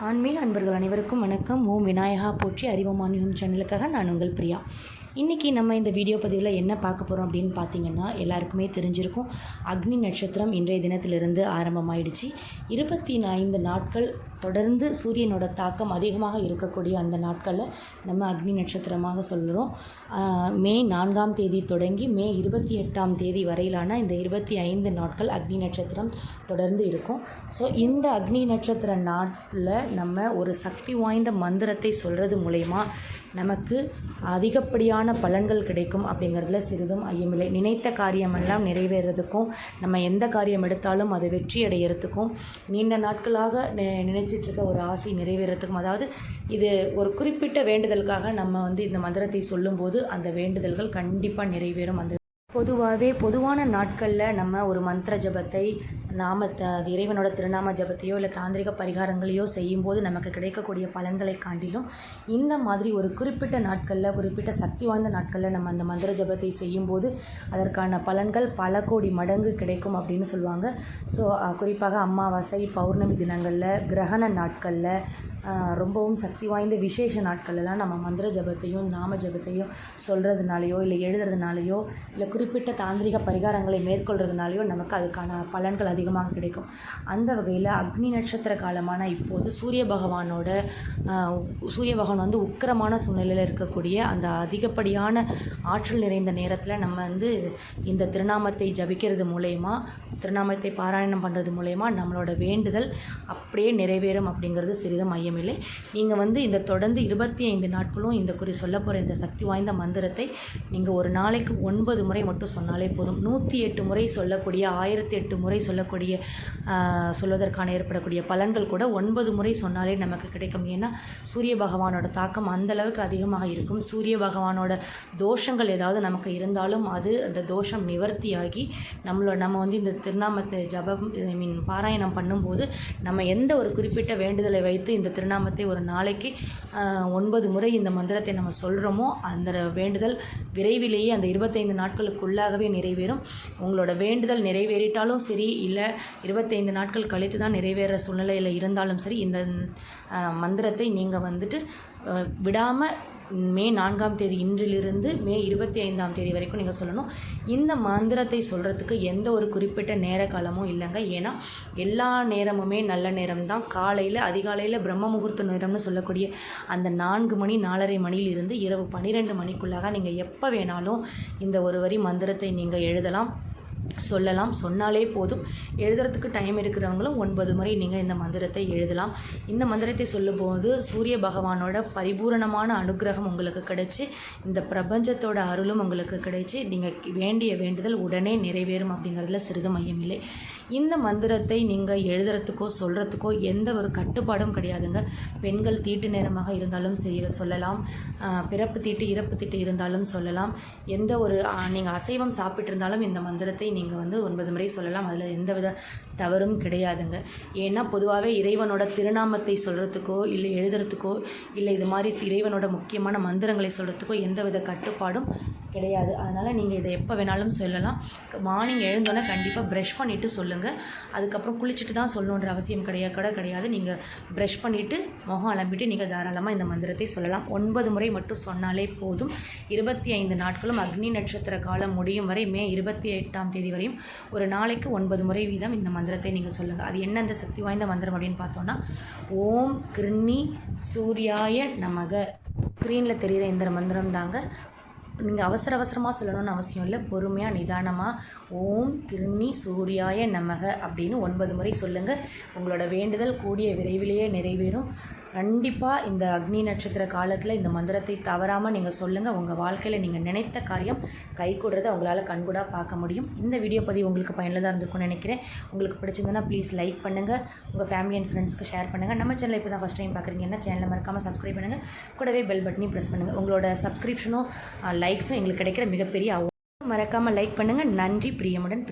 ஆன்மீக அன்பர்கள் அனைவருக்கும் வணக்கம். ஓம் விநாயகா போற்றி அறிவோம் ஆன்மீகம் சேனலுக்காக நான் உங்கள் பிரியா. இன்றைக்கி நம்ம இந்த வீடியோ பதிவில் என்ன பார்க்க போகிறோம் அப்படின்னு பார்த்தீங்கன்னா எல்லாருக்குமே தெரிஞ்சிருக்கும். அக்னி நட்சத்திரம் இன்றைய தினத்திலிருந்து ஆரம்பமாயிடுச்சு. இருபத்தி ஐந்து நாட்கள் தொடர்ந்து சூரியனோட தாக்கம் அதிகமாக இருக்கக்கூடிய அந்த நாட்களில் நம்ம அக்னி நட்சத்திரமாக சொல்கிறோம் மே நான்காம் தேதி தொடங்கி மே இருபத்தி எட்டாம் தேதி வரையிலான இந்த இருபத்தி ஐந்து நாட்கள் அக்னி நட்சத்திரம் தொடர்ந்து இருக்கும். ஸோ இந்த அக்னி நட்சத்திர நாட்டில் நம்ம ஒரு சக்தி வாய்ந்த மந்திரத்தை சொல்கிறது மூலயமா நமக்கு அதிகப்படியான பலன்கள் கிடைக்கும் அப்படிங்கிறதுல சிறிதும் ஐயமில்லை நினைத்த காரியமெல்லாம் நிறைவேறதுக்கும் நம்ம எந்த காரியம் எடுத்தாலும் அது வெற்றி அடையிறதுக்கும் நீண்ட நாட்களாக நினைச்சிட்ருக்க நினைச்சிட்டு இருக்க ஒரு ஆசை நிறைவேறதுக்கும் அதாவது இது ஒரு குறிப்பிட்ட வேண்டுதலுக்காக நம்ம வந்து இந்த மந்திரத்தை சொல்லும்போது அந்த வேண்டுதல்கள் கண்டிப்பாக நிறைவேறும் அந்த பொதுவாகவே பொதுவான நாட்களில் நம்ம ஒரு மந்திர ஜபத்தை நாமத்தை அது இறைவனோட திருநாம ஜபத்தையோ இல்லை தாந்திரிக பரிகாரங்களையோ செய்யும்போது நமக்கு கிடைக்கக்கூடிய பலன்களை காண்டிலும் இந்த மாதிரி ஒரு குறிப்பிட்ட நாட்களில் குறிப்பிட்ட சக்தி வாய்ந்த நாட்களில் நம்ம அந்த மந்திர ஜபத்தை செய்யும்போது அதற்கான பலன்கள் பல கோடி மடங்கு கிடைக்கும் அப்படின்னு சொல்லுவாங்க. ஸோ குறிப்பாக அமாவாசை பௌர்ணமி தினங்களில் கிரகண நாட்களில் ரொம்பவும் சக்தி வாய்ந்த விசேஷ நாட்களெல்லாம் நம்ம மந்திர ஜபத்தையும் நாம ஜபத்தையும் சொல்கிறதுனாலையோ இல்லை எழுதுறதுனாலையோ இல்லை குறிப்பிட்ட தாந்திரிக பரிகாரங்களை மேற்கொள்கிறதுனாலையோ நமக்கு அதுக்கான பலன்கள் அதிகமாக கிடைக்கும். அந்த வகையில் அக்னி நட்சத்திர காலமான இப்போது சூரிய பகவானோட சூரிய பகவான் வந்து உக்கிரமான சூழ்நிலையில் இருக்கக்கூடிய அந்த அதிகப்படியான ஆற்றல் நிறைந்த நேரத்தில் நம்ம வந்து இந்த திருநாமத்தை ஜபிக்கிறது மூலயமா திருநாமத்தை பாராயணம் பண்ணுறது மூலயமா நம்மளோட வேண்டுதல் அப்படியே நிறைவேறும் அப்படிங்கிறது சிறிதும் மையமில்லை நீங்கள் வந்து இந்த தொடர்ந்து இருபத்தி ஐந்து நாட்களும் இந்த குறி சொல்ல போகிற இந்த சக்தி வாய்ந்த மந்திரத்தை நீங்கள் ஒரு நாளைக்கு ஒன்பது முறை மட்டும் சொன்னாலே போதும். நூற்றி எட்டு முறை சொல்லக்கூடிய ஆயிரத்தி எட்டு முறை சொல்லக்கூடிய சொல்வதற்கான ஏற்படக்கூடிய பலன்கள் கூட ஒன்பது முறை சொன்னாலே நமக்கு கிடைக்கும். ஏன்னா சூரிய பகவானோட தாக்கம் அந்த அளவுக்கு அதிகமாக இருக்கும். சூரிய பகவானோட தோஷங்கள் ஏதாவது நமக்கு இருந்தாலும் அது அந்த தோஷம் நிவர்த்தியாகி நம்மளோட நம்ம வந்து இந்த திருநாமத்தை ஜபம் ஐ மீன் பாராயணம் பண்ணும்போது நம்ம எந்த ஒரு குறிப்பிட்ட வேண்டுதலை வைத்து இந்த திருநாமத்தை ஒரு நாளைக்கு ஒன்பது முறை இந்த மந்திரத்தை நம்ம சொல்கிறோமோ அந்த வேண்டுதல் விரைவிலேயே அந்த இருபத்தைந்து நாட்களுக்குள்ளாகவே நிறைவேறும். உங்களோட வேண்டுதல் நிறைவேறிட்டாலும் சரி இல்லை இருபத்தைந்து நாட்கள் கழித்து தான் நிறைவேற சூழ்நிலையில் இருந்தாலும் சரி இந்த மந்திரத்தை நீங்கள் வந்துட்டு விடாமல் மே நான்காம் தேதி இன்றிலிருந்து மே இருபத்தி ஐந்தாம் தேதி வரைக்கும் நீங்கள் சொல்லணும். இந்த மந்திரத்தை சொல்கிறதுக்கு எந்த ஒரு குறிப்பிட்ட நேர காலமும் இல்லைங்க. ஏன்னா எல்லா நேரமுமே நல்ல நேரம் தான் காலையில் அதிகாலையில் பிரம்ம முகூர்த்த நேரம்னு சொல்லக்கூடிய அந்த நான்கு மணி நாலரை மணியிலிருந்து இரவு பன்னிரெண்டு மணிக்குள்ளாக நீங்கள் எப்போ வேணாலும் இந்த ஒரு வரி மந்திரத்தை நீங்கள் எழுதலாம். சொல்லலாம். சொன்னாலே போதும். எழுதுறதுக்கு டைம் இருக்கிறவங்களும் ஒன்பது முறை நீங்கள் இந்த மந்திரத்தை எழுதலாம். இந்த மந்திரத்தை சொல்லும்போது சூரிய பகவானோட பரிபூரணமான அனுகிரகம் உங்களுக்கு கிடைச்சி இந்த பிரபஞ்சத்தோட அருளும் உங்களுக்கு கிடைச்சி நீங்கள் வேண்டிய வேண்டுதல் உடனே நிறைவேறும் அப்படிங்கிறதுல சிறிது மையம் இந்த மந்திரத்தை நீங்கள் எழுதுறதுக்கோ சொல்கிறதுக்கோ எந்த ஒரு கட்டுப்பாடும் கிடையாதுங்க. பெண்கள் தீட்டு நேரமாக இருந்தாலும் செய்ய சொல்லலாம். பிறப்பு தீட்டு இறப்பு தீட்டு இருந்தாலும் சொல்லலாம். எந்த ஒரு நீங்கள் அசைவம் சாப்பிட்டு இருந்தாலும் இந்த மந்திரத்தை நீங்கள் நீங்கள் வந்து ஒன்பது முறை சொல்லலாம். அதில் எந்த வித தவறும் கிடையாதுங்க. ஏன்னா பொதுவாகவே இறைவனோட திருநாமத்தை சொல்கிறதுக்கோ இல்லை எழுதுறதுக்கோ இல்லை இது மாதிரி இறைவனோட முக்கியமான மந்திரங்களை சொல்கிறதுக்கோ எந்த வித கட்டுப்பாடும் கிடையாது. அதனால் நீங்கள் இதை எப்போ வேணாலும் சொல்லலாம். மார்னிங் எழுந்தோன்னே கண்டிப்பாக ப்ரஷ் பண்ணிவிட்டு சொல்லுங்கள் அதுக்கப்புறம் குளிச்சுட்டு தான் சொல்லணுன்ற அவசியம் கிடையாது கூட கிடையாது. நீங்கள் ப்ரஷ் பண்ணிவிட்டு முகம் அலம்பிட்டு நீங்கள் தாராளமாக இந்த மந்திரத்தை சொல்லலாம். ஒன்பது முறை மட்டும் சொன்னாலே போதும். இருபத்தி ஐந்து நாட்களும் அக்னி நட்சத்திர காலம் முடியும் வரை மே இருபத்தி எட்டாம் தேதி வரையும் ஒரு நாளைக்கு ஒன்பது முறை வீதம் இந்த மந்திரத்தை நீங்கள் சொல்லுங்கள் அது என்ன அந்த சக்தி வாய்ந்த மந்திரம் அப்படின்னு பார்த்தோன்னா ஓம் கிருண்ணி சூர்யாய நமக. ஸ்க்ரீனில் தெரிகிற இந்த மந்திரம் தாங்க. நீங்கள் அவசர அவசரமாக சொல்லணும்னு அவசியம் இல்லை. பொறுமையாக நிதானமாக ஓம் கிருண்ணி சூர்யாய நமக அப்படின்னு ஒன்பது முறை சொல்லுங்கள் உங்களோட வேண்டுதல் கூடிய விரைவிலேயே நிறைவேறும். கண்டிப்பாக இந்த அக்னி நட்சத்திர காலத்தில் இந்த மந்திரத்தை தவறாமல் நீங்கள் சொல்லுங்கள் உங்கள் வாழ்க்கையில் நீங்கள் நினைத்த காரியம் கை கூடுறதை உங்களால் கண்கூடாக பார்க்க முடியும். இந்த வீடியோ பதிவு உங்களுக்கு பயனுள்ளதாக இருந்திருக்கும்னு நினைக்கிறேன். உங்களுக்கு பிடிச்சிருந்தனா ப்ளீஸ் லைக் பண்ணுங்கள் உங்கள் ஃபேமிலி அண்ட் ஃப்ரெண்ட்ஸ்க்கு ஷேர் பண்ணுங்கள் நம்ம சேனல் இப்போ தான் ஃபஸ்ட் டைம் பார்க்குறீங்கன்னா சேனலை மறக்காமல் சப்ஸ்கிரைப் பண்ணுங்கள் கூடவே பெல் பட்டனையும் ப்ரெஸ் பண்ணுங்கள் உங்களோட சப்ஸ்கிரிப்ஷனும் லைக்ஸும் எங்களுக்கு கிடைக்கிற மிகப்பெரிய மறக்காமல் லைக் பண்ணுங்கள் நன்றி பிரியமுடன்